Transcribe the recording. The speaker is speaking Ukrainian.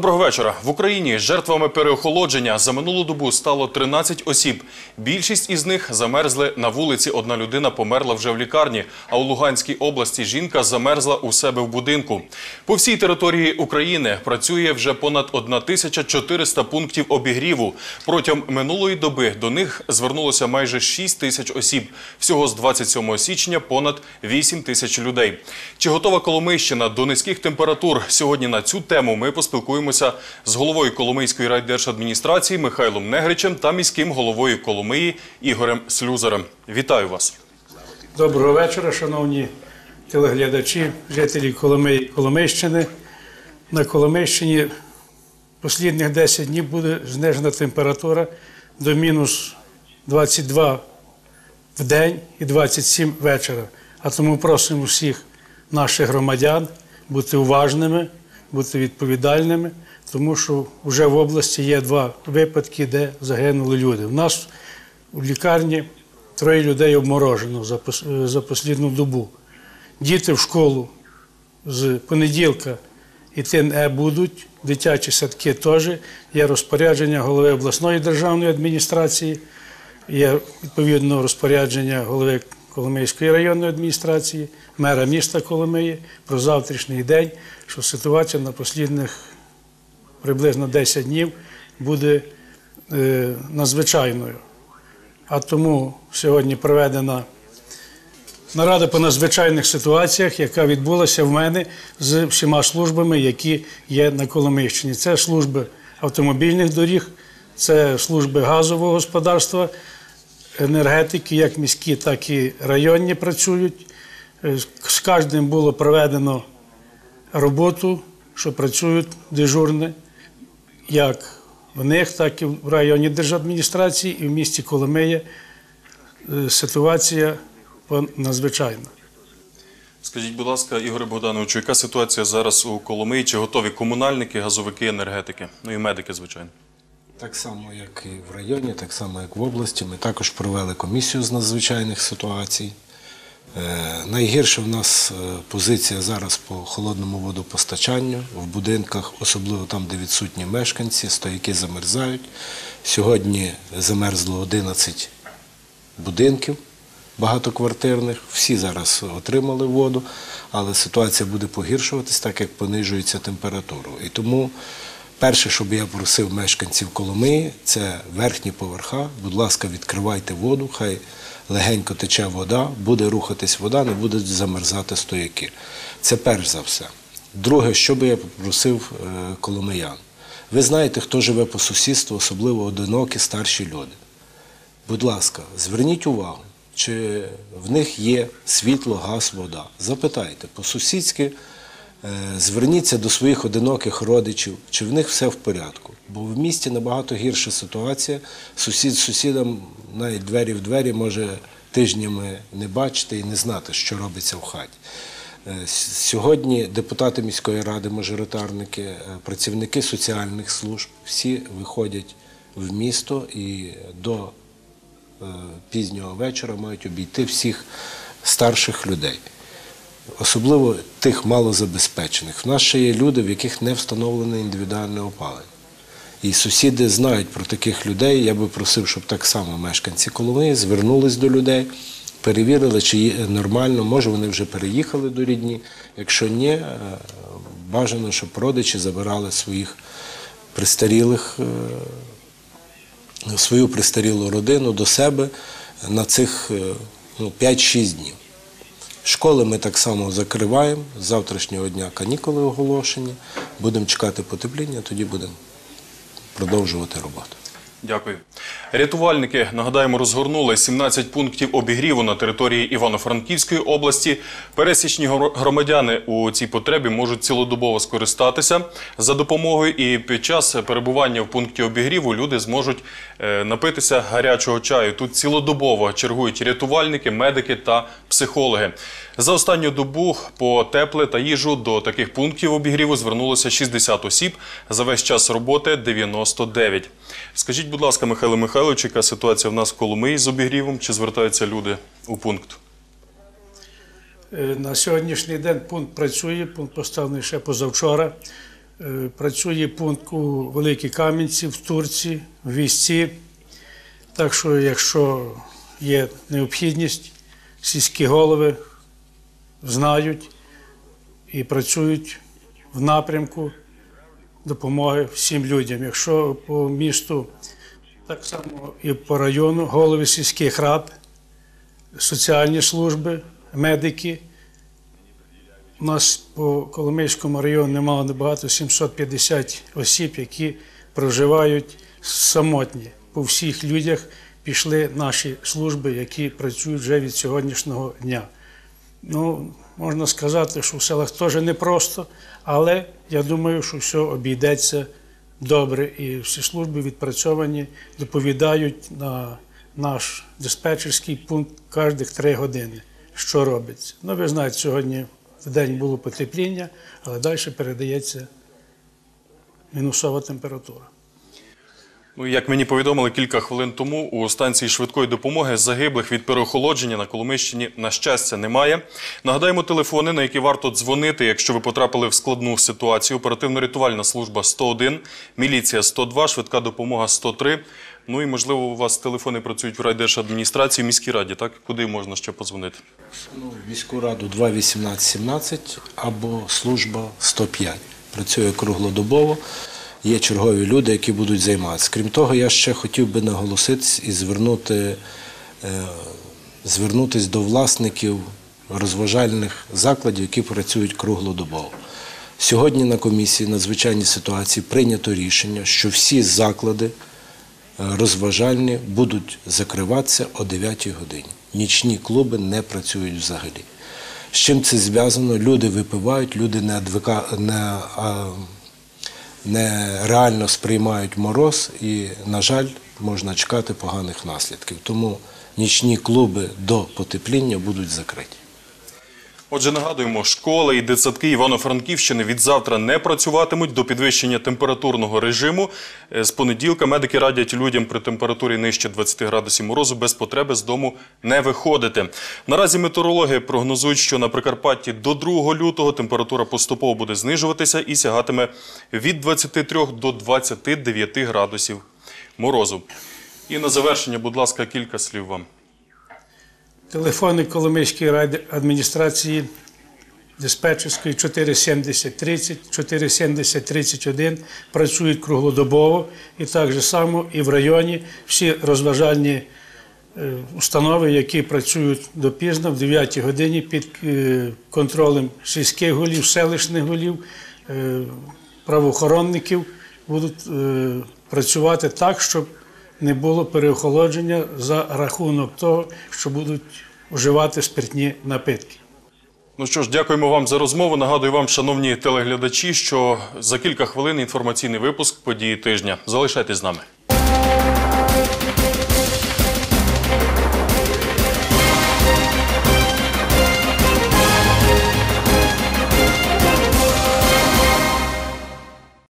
Доброго вечора. В Україні жертвами переохолодження за минулу добу стало 13 осіб. Більшість із них замерзли на вулиці. Одна людина померла вже в лікарні. А у Луганській області жінка замерзла у себе в будинку. По всій території України працює вже понад 1400 пунктів обігріву. Протягом минулої доби до них звернулося майже 6 тисяч осіб. Всього з 27 січня понад 8 тисяч людей. Чи готова Коломийщина до низьких температур? Сьогодні на цю тему ми поспілкуємося з головою Коломийської райдержадміністрації Михайлом Негричем та міським головою Коломиї Ігорем Слюзарем. Вітаю вас. Доброго вечора, шановні телеглядачі, жителі Коломиї, Коломийщини. На Коломийщині останніх 10 днів буде знижена температура до мінус 22 в день і 27 вечора. А тому просимо всіх наших громадян бути уважними, бути відповідальними, тому що вже в області є два випадки, де загинули люди. У нас у лікарні троє людей обморожено за, послідну добу. Діти в школу з понеділка йти не будуть, дитячі садки теж. Є розпорядження голови обласної державної адміністрації, є відповідно розпорядження голови Коломийської районної адміністрації, мера міста Коломиї про завтрашній день, що ситуація на послідних приблизно 10 днів буде е, надзвичайною. А тому сьогодні проведена нарада по надзвичайних ситуаціях, яка відбулася в мене з всіма службами, які є на Коломийщині. Це служби автомобільних доріг, це служби газового господарства, енергетики, як міські, так і районні працюють. Е, З кожним було проведено роботу, що працюють дежурне, як в них, так і в районі держадміністрації, і в місті Коломиє е, ситуація надзвичайна. Скажіть, будь ласка, Ігоре Богдановичу, яка ситуація зараз у Коломиї? Чи готові комунальники, газовики, енергетики? Ну і медики, звичайно. Так само, як і в районі, так само, як в області. Ми також провели комісію з надзвичайних ситуацій. Е, найгірша в нас е, позиція зараз по холодному водопостачанню в будинках, особливо там, де відсутні мешканці, стояки замерзають. Сьогодні замерзло 11 будинків багатоквартирних. Всі зараз отримали воду, але ситуація буде погіршуватись, так як понижується температура. І тому перше, що би я просив мешканців Коломиї, це верхні поверха. Будь ласка, відкривайте воду, хай легенько тече вода, буде рухатись вода, не будуть замерзати стояки. Це перш за все. Друге, що би я попросив е, коломиян. Ви знаєте, хто живе по сусідству, особливо одинокі старші люди. Будь ласка, зверніть увагу, чи в них є світло, газ, вода. Запитайте по-сусідськи, зверніться до своїх одиноких родичів, чи в них все в порядку. Бо в місті набагато гірша ситуація. Сусід з сусідом навіть двері в двері може тижнями не бачити і не знати, що робиться в хаті. Е, Сьогодні депутати міської ради, мажоритарники, е, працівники соціальних служб всі виходять в місто і до е, пізнього вечора мають обійти всіх старших людей, особливо тих малозабезпечених. В нас ще є люди, в яких не встановлене індивідуальне опалення. І сусіди знають про таких людей. Я би просив, щоб так само мешканці Коломиї звернулись до людей, перевірили, чи нормально, може вони вже переїхали до рідні. Якщо ні, е, бажано, щоб родичі забирали своїх пристарілих е, свою пристарілу родину до себе на цих е, ну, 5-6 днів. Школи ми так само закриваємо. З завтрашнього дня канікули оголошені. Будемо чекати потепління, тоді будемо продовжувати роботу. Дякую. Рятувальники, нагадаємо, розгорнули 17 пунктів обігріву на території Івано-Франківської області. Пересічні гро- громадяни у цій потребі можуть цілодобово скористатися за допомогою. І під час перебування в пункті обігріву люди зможуть е, напитися гарячого чаю. Тут цілодобово чергують рятувальники, медики та психологи. За останню добу по тепле та їжу до таких пунктів обігріву звернулося 60 осіб. За весь час роботи 99. Скажіть, будь ласка, Михайло Михайлович, яка ситуація в нас в Коломиї з обігрівом? Чи звертаються люди у пункт? Е, На сьогоднішній день пункт працює, пункт поставлений ще позавчора. Е, Працює пункт у Великій Кам'янці, в Турці, в Вісці. Так що, якщо є необхідність, сільські голови знають і працюють в напрямку допомоги всім людям. Якщо по місту, так само і по району, голови сільських рад, соціальні служби, медики. У нас по Коломийському району немало небагато 750 осіб, які проживають самотні. По всіх людях пішли наші служби, які працюють вже від сьогоднішнього дня. Ну, можна сказати, що в селах теж непросто, але я думаю, що все обійдеться добре. І всі служби відпрацьовані, доповідають на наш диспетчерський пункт кожних три години, що робиться. Ну, ви знаєте, сьогодні в день було потепління, але далі передається мінусова температура. Ну, як мені повідомили кілька хвилин тому, у станції швидкої допомоги загиблих від переохолодження на Коломищині, на щастя, немає. Нагадаємо телефони, на які варто дзвонити, якщо ви потрапили в складну ситуацію. Оперативно-рятувальна служба 101, міліція 102, швидка допомога 103. Ну і, можливо, у вас телефони працюють в райдержадміністрації, в міській раді, так? Куди можна ще подзвонити? Ну, міську раду 21817 або служба 105. Працює круглодобово. Є чергові люди, які будуть займатися. Крім того, я ще хотів би наголосити і звернути, е, звернутися до власників розважальних закладів, які працюють круглодобово. Сьогодні на комісії надзвичайні ситуації прийнято рішення, що всі заклади е, розважальні будуть закриватися о 9 годині. Нічні клуби не працюють взагалі. З чим це зв'язано? Люди випивають, люди не, адвика... не, а, не реально сприймають мороз і, на жаль, можна чекати поганих наслідків. Тому нічні клуби до потепління будуть закриті. Отже, нагадуємо, школи і дитсадки Івано-Франківщини від завтра не працюватимуть до підвищення температурного режиму. Е, З понеділка медики радять людям при температурі нижче 20 градусів морозу без потреби з дому не виходити. Наразі метеорологи прогнозують, що на Прикарпатті до 2 лютого температура поступово буде знижуватися і сягатиме від 23 до 29 градусів морозу. І на завершення, будь ласка, кілька слів вам. Телефони Коломийської райадміністрації диспетчерської 470 30, 470 31 працюють круглодобово і так же само і в районі. Всі розважальні е, установи, які працюють допізно в 9 годині під е, контролем сільських голів, селищних голів, е, правоохоронників будуть працювати так, щоб не було переохолодження за рахунок того, що будуть вживати спиртні напитки. Ну що ж, дякуємо вам за розмову. Нагадую вам, шановні телеглядачі, що за кілька хвилин інформаційний випуск події тижня. Залишайтесь з нами.